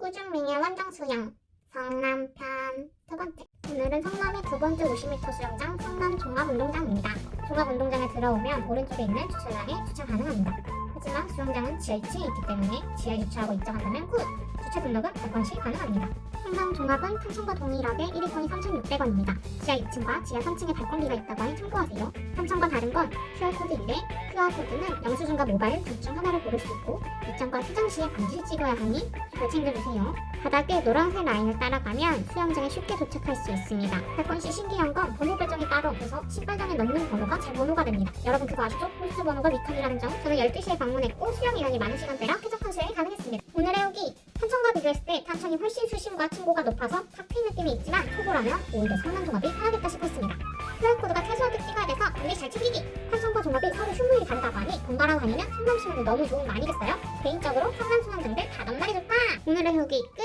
꾸준미의 원정 수영 성남편 두 번째 오늘은 성남의 두 번째 50m 수영장 성남 종합운동장입니다. 종합운동장에 들어오면 오른쪽에 있는 주차장에 주차 가능합니다. 하지만 수영장은 지하 2층에 있기 때문에 지하에 주차하고 입장한다면 굿! 주차 등록은 100원씩 가능합니다. 성남 종합은 탄천과 동일하게 1인권이 3,600원입니다. 지하 2층과 지하 3층에 발권비가 있다고 하니 참고하세요. 탄천과 다른 건 QR코드인데 QR코드는 영수증과 모바일 둘 중 하나를 고를 수 있고 입장과 퇴장 시에 반드시 찍어야 하니 잘 챙겨주세요. 바닥에 노란색 라인을 따라가면 수영장에 쉽게 도착할 수 있습니다. 발권 시 신기한 건 번호 배정이 따로 없어서 신발장에 넣는 번호가 제 번호가 됩니다. 여러분 그거 아시죠? 홀수 번호가 위칸이라는 점. 저는 12시에 방문했고 수영 인원이 많은 시간대라 쾌적한 수영이 가능했습니다. 오늘 비교했을 때 탄천이 훨씬 수심과 층고가 높아서 탁 트인 느낌이 있지만 초보라면 오히려 성남 종합이 편하겠다 싶었습니다. QR코드가 최소하게 찍어야 돼서 반드시 잘 챙기기! 탄천과 종합이 서로 휴무일이 다르다고 하니 번갈아 다니면 성남 시민이 너무 도움 많이 됐어요. 개인적으로 성남 수영장들 다 넘나리 좋다! 오늘의 후기 끝!